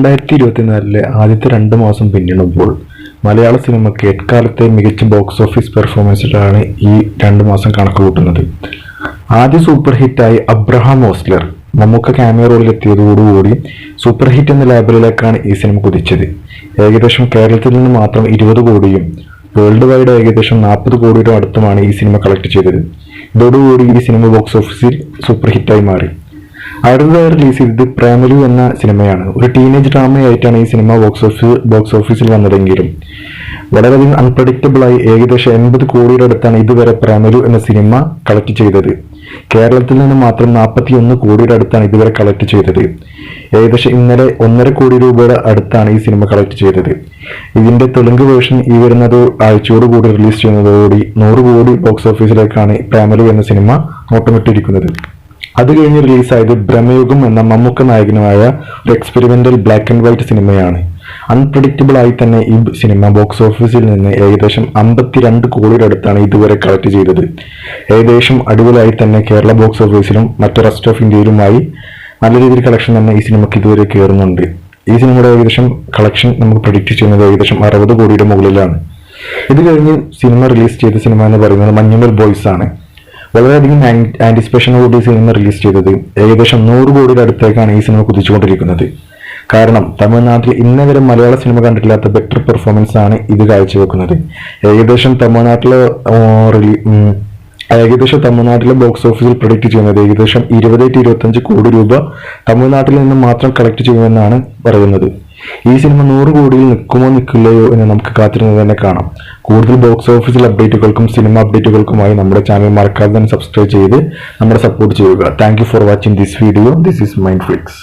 രണ്ടായിരത്തി ഇരുപത്തിനാലിലെ ആദ്യത്തെ രണ്ട് മാസം പിന്നിടുമ്പോൾ മലയാള സിനിമയ്ക്ക് എക്കാലത്തെ മികച്ച ബോക്സ് ഓഫീസ് പെർഫോമൻസിലാണ് ഈ രണ്ട് മാസം കണക്ക് കൂട്ടുന്നത് ആദ്യ സൂപ്പർ ഹിറ്റായി അബ്രഹാം ഓസ്ലർ മമ്മൂക്ക ക്യാമിയ റോളിലെത്തിയതോടുകൂടി സൂപ്പർ ഹിറ്റ് എന്ന ലേബലിലേക്കാണ് ഈ സിനിമ കുതിച്ചത്. ഏകദേശം കേരളത്തിൽ നിന്ന് മാത്രം ഇരുപത് കോടിയും വേൾഡ് വൈഡ് ഏകദേശം നാൽപ്പത് കോടിയുടെ അടുത്തുമാണ് ഈ സിനിമ കളക്ട് ചെയ്തത്. ഇതോടുകൂടി ഈ സിനിമ ബോക്സ് ഓഫീസിൽ സൂപ്പർ ഹിറ്റായി മാറി. അടുത്തതായി റിലീസ് ചെയ്തത് പ്രേമലു എന്ന സിനിമയാണ്. ഒരു ടീനേജ് ഡ്രാമയായിട്ടാണ് ഈ സിനിമ ബോക്സ് ഓഫീസ് ബോക്സ് ഓഫീസിൽ വന്നതെങ്കിലും. വളരെയധികം അൺപ്രഡിക്റ്റബിൾ ആയി ഏകദേശം എൺപത് കോടിയുടെ അടുത്താണ് ഇതുവരെ പ്രേമലു എന്ന സിനിമ കളക്ട് ചെയ്തത്. കേരളത്തിൽ നിന്ന് മാത്രം നാൽപ്പത്തി ഒന്ന് കോടിയുടെ അടുത്താണ് ഇതുവരെ കളക്ട് ചെയ്തത്. ഏകദേശം ഇന്നലെ ഒന്നര കോടി രൂപയുടെ അടുത്താണ് ഈ സിനിമ കളക്ട് ചെയ്തത്. ഇതിന്റെ തെലുങ്ക് വേർഷൻ ഈ വരുന്നത് ആഴ്ചയോടുകൂടി റിലീസ് ചെയ്യുന്നതോടുകൂടി നൂറ് കോടി ബോക്സ് ഓഫീസിലേക്കാണ് പ്രേമലു എന്ന സിനിമ നോട്ടമിട്ടിരിക്കുന്നത്. അത് കഴിഞ്ഞ് റിലീസായത് ബ്രഹ്മയുഗം എന്ന മമ്മൂക്ക നായകനുമായ ഒരു എക്സ്പെരിമെന്റൽ ബ്ലാക്ക് ആൻഡ് വൈറ്റ് സിനിമയാണ്. അൺപ്രഡിക്റ്റബിൾ ആയി തന്നെ ഈ സിനിമ ബോക്സ് ഓഫീസിൽ നിന്ന് ഏകദേശം അമ്പത്തിരണ്ട് കോടിയുടെ അടുത്താണ് ഇതുവരെ കളക്ട് ചെയ്തത്. ഏകദേശം അടിപൊളിയായി തന്നെ കേരള ബോക്സ് ഓഫീസിലും മറ്റു റെസ്റ്റ് ഓഫ് ഇന്ത്യയിലുമായി നല്ല രീതിയിൽ കളക്ഷൻ തന്നെ ഈ സിനിമയ്ക്ക് ഇതുവരെ കയറുന്നുണ്ട്. ഈ സിനിമയുടെ ഏകദേശം കളക്ഷൻ നമുക്ക് പ്രഡിക്റ്റ് ചെയ്യുന്നത് ഏകദേശം അറുപത് കോടിയുടെ മുകളിലാണ്. ഇത് കഴിഞ്ഞ് സിനിമ റിലീസ് ചെയ്ത സിനിമ എന്ന് പറയുന്നത് മഞ്ഞുമൽ ബോയ്സ് ആണ്. വളരെയധികം ആന്റിസിപ്പേഷനോട് ഈ സിനിമ റിലീസ് ചെയ്തത് ഏകദേശം നൂറ് കോടിയുടെ അടുത്തേക്കാണ് ഈ സിനിമ കുതിച്ചുകൊണ്ടിരിക്കുന്നത്. കാരണം തമിഴ്നാട്ടിൽ ഇന്നേ വരെ മലയാള സിനിമ കണ്ടിട്ടില്ലാത്ത ബെറ്റർ പെർഫോമൻസ് ആണ് ഇത് കാഴ്ചവെക്കുന്നത്. ഏകദേശം തമിഴ്നാട്ടിലെ ഏകദേശം തമിഴ്നാട്ടിലെ ബോക്സ് ഓഫീസിൽ പ്രൊഡിക്റ്റ് ചെയ്യുന്നത് ഏകദേശം ഇരുപത് ടു ഇരുപത്തഞ്ച് കോടി രൂപ തമിഴ്നാട്ടിൽ നിന്ന് മാത്രം കളക്ട് ചെയ്യുമെന്നാണ് പറയുന്നത്. ഈ സിനിമ നൂറ് കോടിയിൽ നിൽക്കുമോ നിൽക്കില്ലയോ എന്ന് നമുക്ക് കാത്തിരുന്ന് തന്നെ കാണാം. കൂടുതൽ ബോക്സ് ഓഫീസിൽ അപ്ഡേറ്റുകൾക്കും സിനിമ അപ്ഡേറ്റുകൾക്കുമായി നമ്മുടെ ചാനൽ മറക്കാതെ തന്നെ സബ്സ്ക്രൈബ് ചെയ്ത് നമ്മുടെ സപ്പോർട്ട് ചെയ്യുക. Thank for watching this video this is Mind Flix